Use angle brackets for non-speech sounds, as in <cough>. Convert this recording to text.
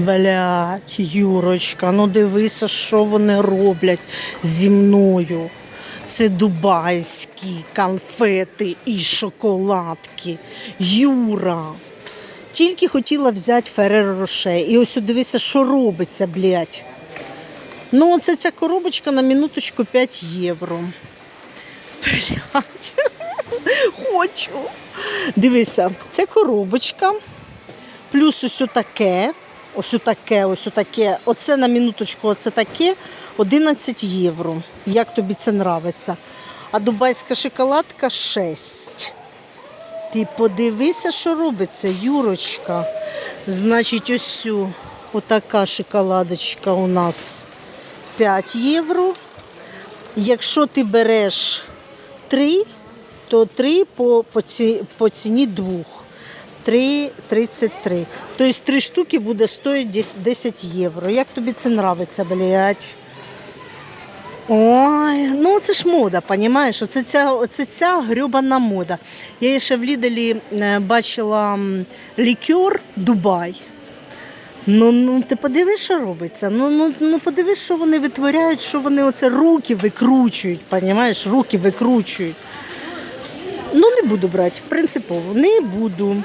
Блять, Юрочка, ну дивися, що вони роблять зі мною. Це дубайські конфети і шоколадки. Юра. Тільки хотіла взяти Ферреро Роше. І ось дивися, що робиться, блядь. Ну, оце ця коробочка на минуточку 5 євро. Блядь. <laughs> Хочу. Дивися, це коробочка. Плюс ось таке. Ось таке, ось таке. Оце на минуточку, оце таке 11 євро. Як тобі це нравиться? А дубайська шоколадка 6. Ти подивися, що робиться, Юрочка. Значить, ось отака шоколадочка у нас 5 євро. Якщо ти береш 3, то 3 по, по, ці, по ціні двох. 3,33. Тобто 3 штуки буде стоїти 10 євро. Як тобі це нравиться, блядь? Ой, ну це ж мода, понімаєш? Оце ця, оце ця грьобана мода. Я ще в Ліделі е, бачила лікер Дубай. Ну, ну ти подивись, що робиться. Ну, ну, ну подивись, що вони витворяють, що вони оце руки викручують, понімаєш? Руки викручують. Ну, не буду брати, принципово, не буду.